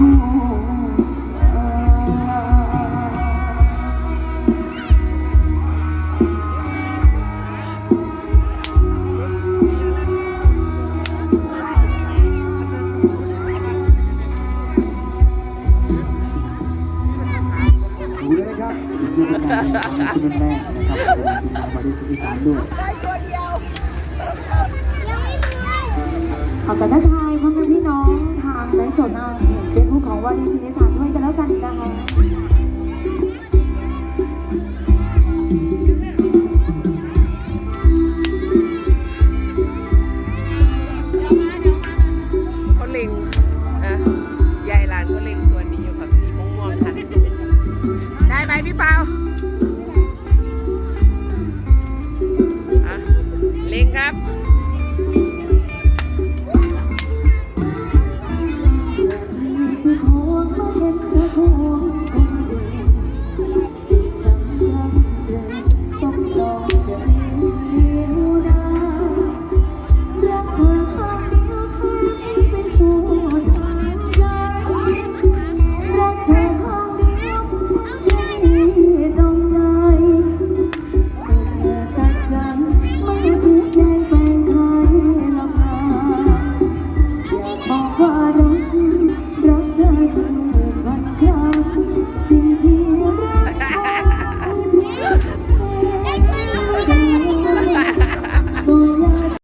คุณแม่ครับเป็นทีมที่สามด้ยเอาแต่ถ้าทายพ่อแม่พี่น้องทางไลฟ์สดเอา เป็นพระ